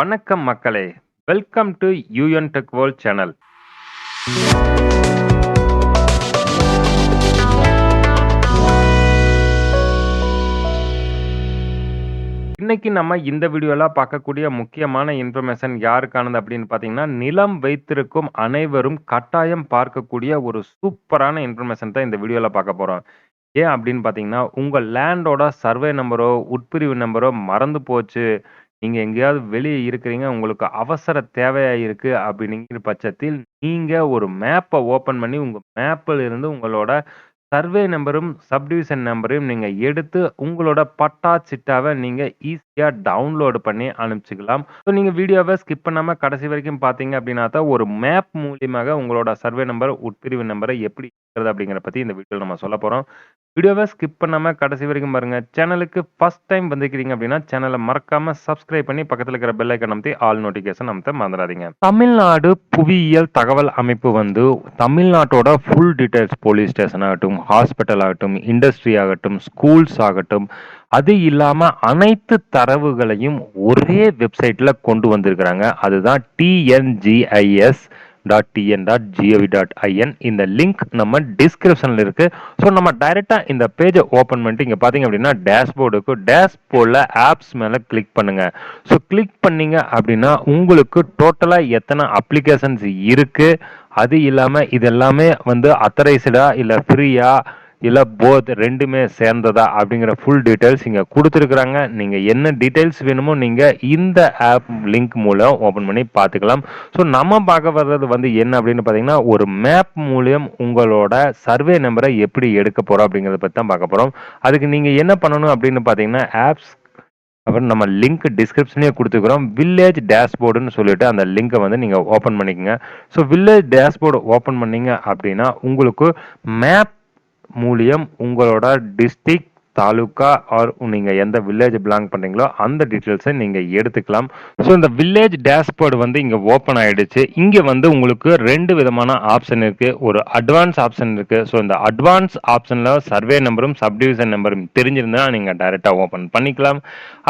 வணக்கம் மக்களே. Welcome to UN tech world channel இன்னைக்கு நம்ம இந்த வீடியோவில் பார்க்கக்கூடிய முக்கியமான இன்ஃபர்மேஷன் யாருக்கானது அப்படின்னு பார்த்தீங்கன்னா நிலம் வைத்திருக்கும் அனைவரும் கட்டாயம் பார்க்கக்கூடிய ஒரு சூப்பரான இன்ஃபர்மேஷன் தான் இந்த வீடியோவில் பார்க்க போகிறோம் ஏன் அப்படின்னு பார்த்தீங்கன்னா உங்கள் லேண்டோட சர்வே நம்பரோ உட்பிரிவு நம்பரோ மறந்து போச்சு. நீங்க எங்கேயாவது வெளியே இருக்கிறீங்க உங்களுக்கு அவசர தேவையா இருக்கு அப்படிங்கிற பட்சத்தில் நீங்க ஒரு மேப்பை ஓபன் பண்ணி உங்க மேப்பில் இருந்து உங்களோட சர்வே நம்பரும் சப்டிவிஷன் நம்பரையும் நீங்க எடுத்து உங்களோட பட்டா சிட்டாவை நீங்க ஈஸியா டவுன்லோட் பண்ணி அனுப்பிச்சுக்கலாம். ஸோ நீங்க வீடியோவை ஸ்கிப் பண்ணாம கடைசி வரைக்கும் பார்த்தீங்க அப்படின்னா தான் ஒரு மேப் மூலியமாக உங்களோட சர்வே நம்பர் உட்பிரிவு நம்பரை எப்படி இருக்கிறது அப்படிங்கிற பத்தி இந்த வீடியோ நம்ம சொல்ல போறோம். வீடியோவை ஸ்கிப் பண்ணாம கடைசி வரைக்கும் பாருங்க. சேனலுக்கு ஃபர்ஸ்ட் டைம் வந்திருக்கிறீங்க அப்படின்னா சேனலை மறக்காம சப்ஸ்கிரைப் பண்ணி பக்கத்தில் இருக்கிற பெல் ஐக்கன் அமைத்து ஆல் நோட்டிஃபிகேஷன் அமைத்த மறந்துடாதீங்க. தமிழ்நாடு புவியியல் தகவல் அமைப்பு வந்து தமிழ்நாட்டோட ஃபுல் டீடைல்ஸ் போலீஸ் ஸ்டேஷன் ஆகட்டும் ஹாஸ்பிட்டல் ஆகட்டும் இண்டஸ்ட்ரி ஆகட்டும் ஸ்கூல்ஸ் ஆகட்டும் அது இல்லாமல் அனைத்து தரவுகளையும் ஒரே வெப்சைட்டில் கொண்டு வந்திருக்கிறாங்க. அதுதான் TNGIS dot TN dot GOV dot IN இந்த லிங்க் நம்ம டிஸ்கிரிப்ஷனில் இருக்குது ஸோ நம்ம டைரெக்டாக இந்த பேஜை ஓப்பன் பண்ணிட்டு இங்கே பார்த்தீங்க அப்படின்னா டேஷ்போர்டுக்கு டேஷ்போர்டில் ஆப்ஸ் மேலே கிளிக் பண்ணுங்கள் ஸோ கிளிக் பண்ணீங்க அப்படின்னா உங்களுக்கு டோட்டலாக எத்தனை அப்ளிகேஷன்ஸ் இருக்குது அது இல்லாமல் இது எல்லாமே வந்து அத்தரைஸ்டா இல்லை ஃப்ரீயாக இல்லை போத் ரெண்டுமே சேர்ந்ததா அப்படிங்கிற ஃபுல் டீட்டெயில்ஸ் இங்கே கொடுத்துருக்குறாங்க. நீங்கள் என்ன டீட்டெயில்ஸ் வேணுமோ நீங்கள் இந்த ஆப் லிங்க் மூலம் ஓப்பன் பண்ணி பார்த்துக்கலாம். ஸோ நம்ம பார்க்க வர்றது வந்து என்ன அப்படின்னு பார்த்தீங்கன்னா ஒரு மேப் மூலியம் உங்களோட சர்வே நம்பரை எப்படி எடுக்க போகிறோம் அப்படிங்கிறத பற்றி தான் பார்க்க போகிறோம் அதுக்கு நீங்கள் என்ன பண்ணணும் அப்படின்னு பார்த்தீங்கன்னா ஆப்ஸ் அப்புறம் நம்ம லிங்க் டிஸ்கிரிப்ஷனே கொடுத்துக்கிறோம் வில்லேஜ் டேஷ்போர்டுன்னு சொல்லிட்டு அந்த லிங்கை வந்து நீங்கள் ஓப்பன் பண்ணிக்கோங்க. ஸோ வில்லேஜ் டேஷ்போர்டு ஓப்பன் பண்ணீங்க அப்படின்னா உங்களுக்கு மேப் மூலியம் உங்களோட டிஸ்ட்ரிக்ட் தாலுக்கா ஆர் நீங்கள் எந்த வில்லேஜ் பிலாங் பண்ணுறீங்களோ அந்த டீட்டெயில்ஸை நீங்கள் எடுத்துக்கலாம். ஸோ இந்த வில்லேஜ் டேஷ்போர்டு வந்து இங்கே ஓப்பன் ஆகிடுச்சு இங்கே வந்து உங்களுக்கு ரெண்டு விதமான ஆப்ஷன் இருக்குது ஒரு அட்வான்ஸ் ஆப்ஷன் இருக்குது ஸோ இந்த அட்வான்ஸ் ஆப்ஷனில் சர்வே நம்பரும் சப்டிவிஷன் நம்பரும் தெரிஞ்சிருந்தா நீங்கள் டைரெக்டாக ஓப்பன் பண்ணிக்கலாம்.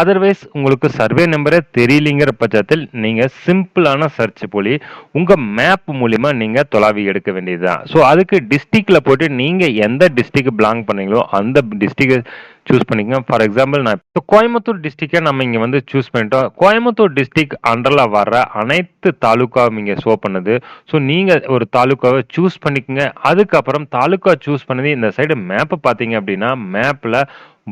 அதர்வைஸ் உங்களுக்கு சர்வே நம்பரே தெரியலிங்கிற பட்சத்தில் நீங்கள் சிம்பிளான சர்ச் போலி உங்கள் மேப் மூலிமா நீங்கள் தொலாவி எடுக்க வேண்டியது தான் ஸோ அதுக்கு டிஸ்ட்ரிக்டில் போட்டு நீங்கள் எந்த டிஸ்ட்ரிக்ட் பிலாங் பண்ணீங்களோ அந்த டிஸ்ட்ரிக்ட் சூஸ் பண்ணிக்கோங்க. ஃபார் எக்ஸாம்பிள் நான் இப்போ கோயம்புத்தூர் டிஸ்ட்ரிக்டை நம்ம இங்கே வந்து சூஸ் பண்ணிட்டோம். கோயம்புத்தூர் டிஸ்ட்ரிக்ட் அண்டரில் வர்ற அனைத்து தாலுக்காவும் இங்கே ஷோ பண்ணுது. ஸோ நீங்கள் ஒரு தாலுக்காவை சூஸ் பண்ணிக்கோங்க. அதுக்கப்புறம் தாலுக்கா சூஸ் பண்ணது இந்த சைடு மேப்பை பார்த்தீங்க அப்படின்னா மேப்பில்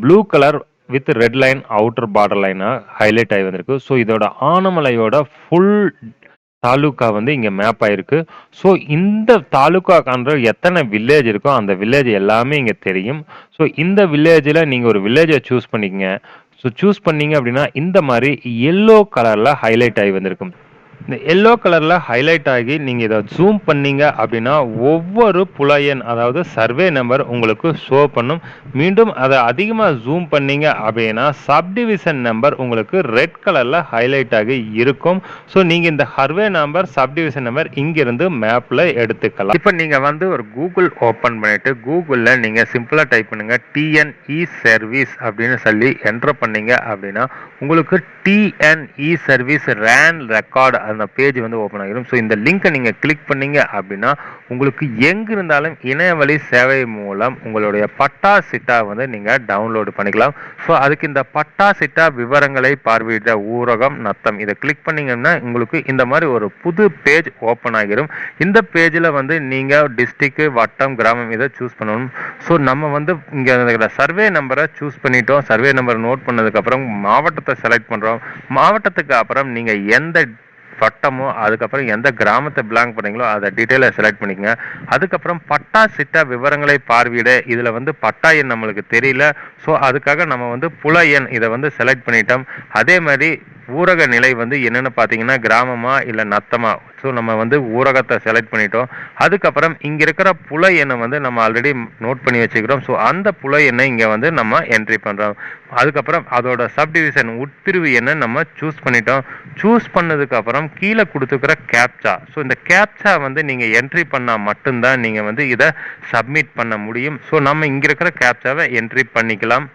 blue colour with red line outer border லைனாக ஹைலைட் ஆகி வந்திருக்கு. ஸோ இதோட ஆனமலையோட ஃபுல் தாலுக்கா வந்து இங்கே மேப் ஆயிருக்கு. ஸோ இந்த தாலுக்காக்கான்ற எத்தனை வில்லேஜ் இருக்கோ அந்த வில்லேஜ் எல்லாமே இங்கே தெரியும். ஸோ இந்த வில்லேஜில் நீங்கள் ஒரு வில்லேஜை சூஸ் பண்ணிக்கங்க. ஸோ சூஸ் பண்ணீங்க அப்படின்னா இந்த மாதிரி எல்லோ கலரில் ஹைலைட் ஆகி வந்திருக்கும். இந்த எல்லோ கலரில் ஹைலைட் ஆகி நீங்கள் இதை ஜூம் பண்ணீங்க அப்படின்னா ஒவ்வொரு புலையன் அதாவது சர்வே நம்பர் உங்களுக்கு ஷோ பண்ணும். மீண்டும் அதை அதிகமாக ஜூம் பண்ணீங்க அப்படின்னா சப்டிவிஷன் நம்பர் உங்களுக்கு ரெட் கலரில் ஹைலைட் ஆகி இருக்கும். ஸோ நீங்கள் இந்த சர்வே நம்பர் சப்டிவிஷன் நம்பர் இங்கிருந்து மேப்பில் எடுத்துக்கலாம். இப்போ நீங்கள் வந்து ஒரு கூகுள் ஓப்பன் பண்ணிட்டு கூகுளில் நீங்கள் சிம்பிளாக டைப் பண்ணுங்கள் டிஎன்இ சர்வீஸ் அப்படின்னு சொல்லி என்ட்ரு பண்ணீங்க அப்படின்னா உங்களுக்கு டிஎன்இ சர்வீஸ் ரேன் ரெக்கார்டு அந்த பேஜ் வந்து ஓப்பன் ஆகிடும் ஸோ இந்த லிங்கை நீங்கள் கிளிக் பண்ணீங்க அப்படின்னா உங்களுக்கு எங்கே இருந்தாலும் இணையவழி சேவை மூலம் உங்களுடைய பட்டா சிட்டா வந்து நீங்கள் டவுன்லோடு பண்ணிக்கலாம். ஸோ அதுக்கு இந்த பட்டா சிட்டா விவரங்களை பார்வையிட்ட ஊரகம் நத்தம். இதை கிளிக் பண்ணீங்கன்னா உங்களுக்கு இந்த மாதிரி ஒரு புது பேஜ் ஓப்பன் ஆகிடும் இந்த பேஜில் வந்து நீங்கள் டிஸ்ட்ரிக்கு வட்டம் கிராமம் இதை சூஸ் பண்ணணும். ஸோ நம்ம வந்து இங்கே சர்வே நம்பரை சூஸ் பண்ணிட்டோம். சர்வே நம்பர் நோட் பண்ணதுக்கப்புறம் மாவட்டத்தை செலக்ட் பண்ணுறோம் மாவட்டத்துக்கு அப்புறம் நீங்கள் எந்த வட்டமோ அதுக்கப்புறம் எந்த கிராமத்தை பிலாங் பண்ணீங்களோ அதை டீட்டெயிலாக செலக்ட் பண்ணிக்கங்க. அதுக்கப்புறம் பட்டா சிட்டா விவரங்களை பார்வையிட இதில் வந்து பட்டா எண் நம்மளுக்கு தெரியல. ஸோ அதுக்காக நம்ம வந்து புல எண் இதை வந்து செலக்ட் பண்ணிட்டோம். அதே மாதிரி ஊரக நிலை வந்து என்னென்னு பார்த்தீங்கன்னா கிராமமா இல்லை நத்தமா? ஸோ நம்ம வந்து ஊரகத்தை செலக்ட் பண்ணிட்டோம். அதுக்கப்புறம் இங்கே இருக்கிற புல எண்ணை வந்து நம்ம ஆல்ரெடி நோட் பண்ணி வச்சுக்கிறோம். ஸோ அந்த புல எண்ணை இங்கே வந்து நம்ம என்ட்ரி பண்ணுறோம் அதுக்கப்புறம் அதோட சப்டிவிஷன் உட்பிரிவு எண்ணை நம்ம சூஸ் பண்ணிட்டோம். சூஸ் பண்ணதுக்கப்புறம் கீழே கொடுத்துக்கிற கேப்சா ஸோ இந்த கேப்சா வந்து நீங்கள் என்ட்ரி பண்ணால் மட்டும்தான் நீங்கள் வந்து இதை சப்மிட் பண்ண முடியும். ஸோ நம்ம இங்கே இருக்கிற கேப்சாவை என்ட்ரி பண்ணிக்கலாம்.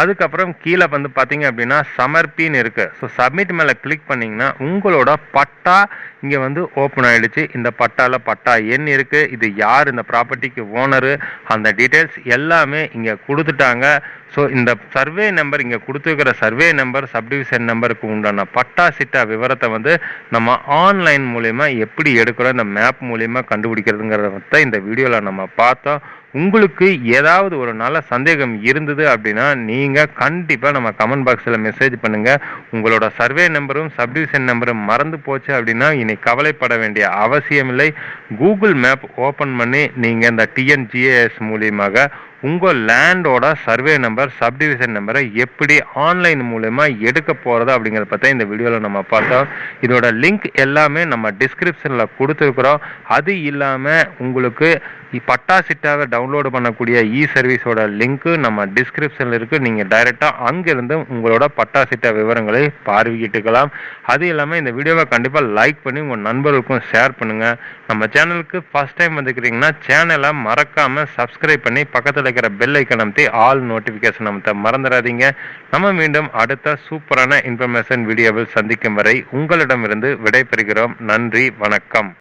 அதுக்கப்புறம் கீழே வந்து பார்த்தீங்க அப்படின்னா சமர்ப்பின்னு இருக்குது ஸோ சப்மிட் மேலே கிளிக் பண்ணிங்கன்னா உங்களோட பட்டா இங்கே வந்து ஓப்பன் ஆகிடுச்சு இந்த பட்டாவில் பட்டா எண் இருக்குது இது யார்? இந்த ப்ராப்பர்ட்டிக்கு ஓனரு அந்த டீட்டெயில்ஸ் எல்லாமே இங்கே கொடுத்துட்டாங்க. ஸோ இந்த சர்வே நம்பர் இங்கே கொடுத்துருக்கிற சர்வே நம்பர் சப்டிவிஷன் நம்பருக்கு உண்டான பட்டா சிட்டா விவரத்தை வந்து நம்ம ஆன்லைன் மூலயமா எப்படி எடுக்கிறோம்? இந்த மேப் மூலயமா கண்டுபிடிக்கிறதுங்கிறத இந்த வீடியோவில் நம்ம பார்த்தோம். உங்களுக்கு ஏதாவது ஒரு நல்ல சந்தேகம் இருந்தது அப்படின்னா நீங்கள் கண்டிப்பாக நம்ம கமெண்ட் பாக்ஸில் மெசேஜ் பண்ணுங்கள் உங்களோட சர்வே நம்பரும் சப்டிவிஷன் நம்பரும் மறந்து போச்சு அப்படின்னா இனி கவலைப்பட வேண்டிய அவசியமில்லை. கூகுள் மேப் ஓப்பன் பண்ணி நீங்கள் இந்த டிஎன்ஜிஏஎஸ் மூலியமாக உங்கள் லேண்டோட சர்வே நம்பர் சப்டிவிஷன் நம்பரை எப்படி ஆன்லைன் மூலயமா எடுக்க போகிறது அப்படிங்கிறத பற்றி இந்த வீடியோவில் நம்ம பார்த்தோம். இதோட லிங்க் எல்லாமே நம்ம டிஸ்கிரிப்ஷனில் கொடுத்துருக்குறோம். அது இல்லாமல் உங்களுக்கு பட்டாசிட்டாக பட்டா சிட்டாவை டவுன்லோடு பண்ணக்கூடிய இ சர்வீஸோட லிங்க்கு நம்ம டிஸ்கிரிப்ஷனில் இருக்குது நீங்கள் டைரெக்டாக அங்கேருந்து உங்களோட பட்டா சிட்டா விவரங்களை பார்வையிட்டுக்கலாம். அது இல்லாமல் இந்த வீடியோவை கண்டிப்பாக லைக் பண்ணி உங்கள் நண்பர்களுக்கும் ஷேர் பண்ணுங்கள் நம்ம சேனலுக்கு ஃபஸ்ட் டைம் வந்துக்கிறீங்கன்னா சேனலை மறக்காமல் சப்ஸ்கிரைப் பண்ணி பக்கத்தில் பக்கத்தில் இருக்கிற பெல் ஐக்கன் அமைத்தி ஆல் நோட்டிஃபிகேஷன் அமைத்த மறந்துடாதீங்க நம்ம மீண்டும் அடுத்த சூப்பரான இன்ஃபர்மேஷன் வீடியோவில் சந்திக்கும் வரை உங்களிடமிருந்து விடைபெறுகிறோம். நன்றி வணக்கம்.